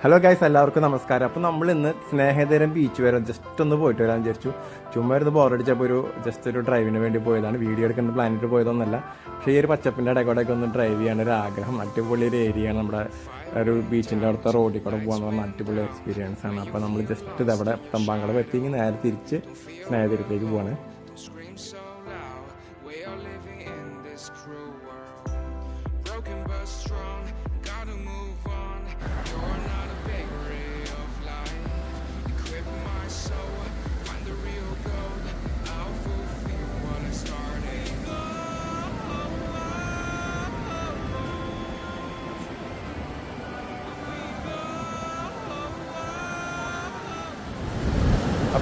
Hello guys എല്ലാവർക്കും നമസ്കാരം. അപ്പോൾ നമ്മൾ ഇന്ന് സ്നേഹതരം ബീച്ച് വരെ ജസ്റ്റ് ഒന്ന് പോയിട്ട് വരാൻ വിചാരിച്ചു. ചുമ്മാ ഇരുന്ന് ബോറടിച്ചപ്പോൾ ഒരു ജസ്റ്റ് ഒരു ഡ്രൈവിന് വേണ്ടി പോയതാണ്. വീഡിയോ എടുക്കുന്ന പ്ലാനിട്ട് പോയതൊന്നുമല്ല പക്ഷേ ഈ ഒരു പച്ചപ്പിന്റെ ഇടയ്ക്കൂടെയൊക്കെ ഒന്ന് ഡ്രൈവ് ചെയ്യാൻ ഒരു ആഗ്രഹം അടിപൊളി ഒരു ഏരിയയാണ് നമ്മുടെ ഒരു ബീച്ചിന്റെ അടുത്ത റോഡിൽ കൂടെ പോകാന്ന് പറഞ്ഞാൽ അടിപൊളി എക്സ്പീരിയൻസ് ആണ്. അപ്പോൾ നമ്മൾ ജസ്റ്റ് ഇതവിടെ തമ്പാങ്കട എത്തിയെങ്കിൽ നേരെ തിരിച്ച് സ്നേഹതരത്തേക്ക് പോവാണ്.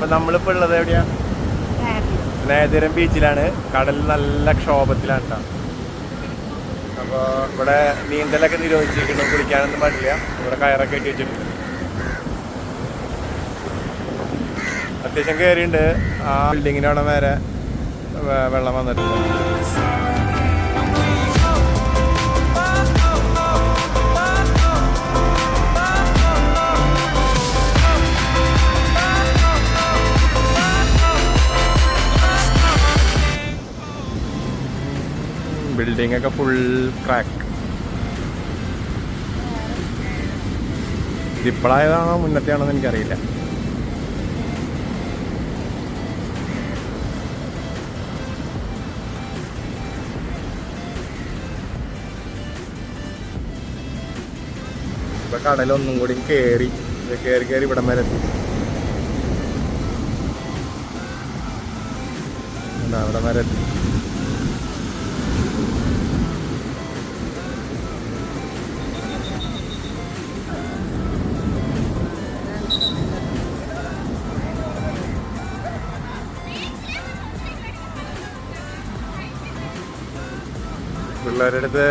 അപ്പോൾ നമ്മളിപ്പോൾ ഉള്ളത് എവിടെയാണ് സ്നേഹതീരം ബീച്ചിലാണ്. കടൽ നല്ല ക്ഷോഭത്തിലാണ് കേട്ടോ അപ്പോൾ ഇവിടെ നീന്തലൊക്കെ നിരോധിച്ചിരിക്കുന്നു. കുളിക്കാനൊന്നും പാടില്ല. ഇവിടെ കയറൊക്കെ കെട്ടി വെച്ചിട്ടുണ്ട്. അത്യാവശ്യം കയറിയുണ്ട് ആ ബിൽഡിങ്ങിനവിടെ നേരെ വെള്ളം വന്നിട്ടുണ്ട്. ബിൽഡിംഗ് ഒക്കെ ഫുൾ ക്രാക്ക് ഇതിപ്പോഴായതാണോ മുന്നത്തെയാണോ എന്ന് എനിക്കറിയില്ല. ഇപ്പൊ കടലൊന്നും കൂടി കയറി കയറി കയറി ഇവിടം വരെ എത്തി. ഇവിടം വരെ എത്തി. പിള്ളേരുടെ അടുത്ത്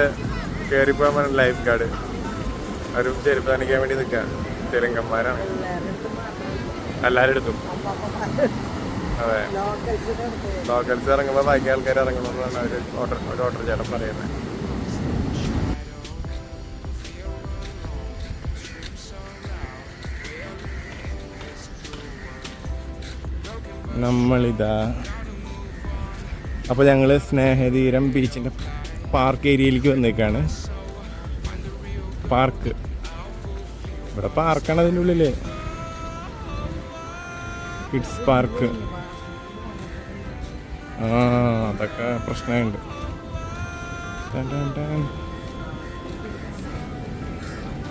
കയറിപ്പോകാൻ പറഞ്ഞ ലൈഫ് ഗാർഡ് അവർ ചെരുപ്പ് നനയ്ക്കാൻ വേണ്ടി നിൽക്കുക തെലുങ്കന്മാരാണ് എല്ലാവരും എടുത്തും അതെ. ലോക്കൽസ് ഇറങ്ങുമ്പോൾ ബാക്കി ആൾക്കാർ ഇറങ്ങണമെന്നാണ് അവർ ഓട്ടർ ഒരു ഓട്ടർ ചേട്ടൻ പറയുന്നത് നമ്മളിതാ. അപ്പോൾ ഞങ്ങൾ സ്നേഹതീരം ബീച്ചിന്റെ പാർക്ക് ഏരിയയിലേക്ക് വന്നേക്കാണ്. പാർക്ക്. ഇവിടെ പാർക്കാണ് അതിന്റെ ഉള്ളിൽ കിഡ്സ് പാർക്ക്. ആ അതൊക്കെ പ്രശ്നമുണ്ട്.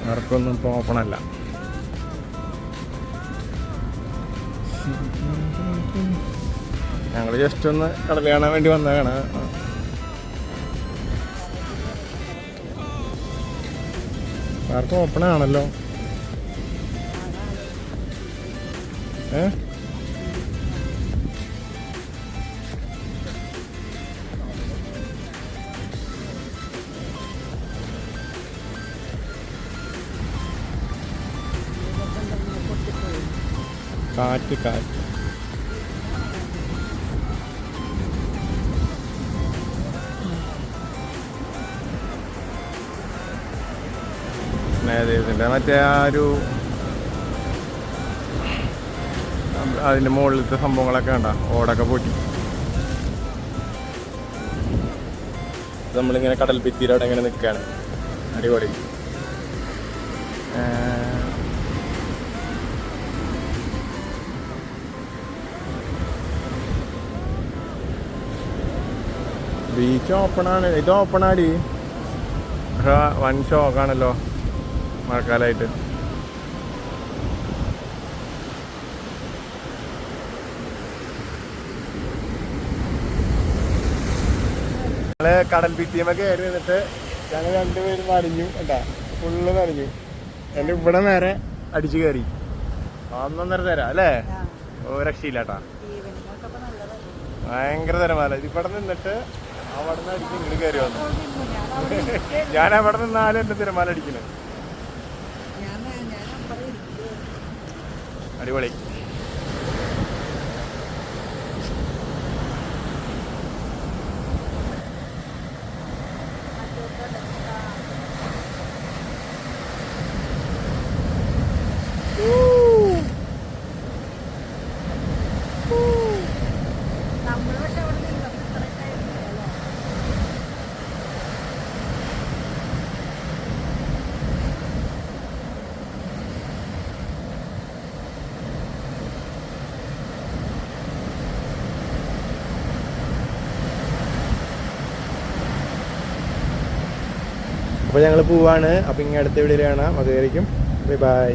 പാർക്കൊന്നും ഇപ്പോൾ ഓപ്പൺ അല്ല. ഞങ്ങൾ ജസ്റ്റ് ഒന്ന് കടൽ കാണാൻ വേണ്ടി വന്നതാണ്. പാർക്ക് ഓപ്പൺ ആണല്ലോ. ഏ? കാറ്റ് കാറ്റ്. സ്നേഹദൈവത്തിന്റെ മറ്റേ ആ ഒരു അതിന്റെ മുകളിലത്തെ സംഭവങ്ങളൊക്കെ ഉണ്ട ഓടൊക്കെ പൊട്ടി. നമ്മളിങ്ങനെ കടൽ ഭിത്തിയിലോടെ ഇങ്ങനെ നിൽക്കുകയാണ് അടിപൊളി. ബീച്ച് ഓപ്പൺ ആണ്. ഇത് ആടി. പക്ഷേ വൻ ഷോക്കാണല്ലോ മഴക്കാലമായിട്ട് ഞങ്ങൾ കടൽ ഭിത്തിയമ കയറി നിന്നിട്ട് ഞങ്ങൾ രണ്ടുപേരും നനഞ്ഞു കേട്ടാ ഫുള്ള് നനഞ്ഞു. എന്റെ ഇവിടെ നേരെ അടിച്ചു കയറി. ഒന്നൊന്നര തരാം അല്ലേ? ഓ രക്ഷയില്ല കേട്ടാ ഭയങ്കര തരമാല. ഇവിടെ നിന്നിട്ട് അവിടെ നിന്ന് അടിച്ച് ഇങ്ങോട്ട് കയറി വന്നു. ഞാൻ അവിടെ നിന്നാലും എന്റെ തിരമാല അടിക്കുന്നത് അടിപൊളി. അപ്പോൾ ഞങ്ങൾ പോവാണ്. അപ്പോൾ ഇങ്ങനെ അടുത്ത വീഡിയോയിൽ കാണാം. അതുവരെയും ബൈ ബൈ.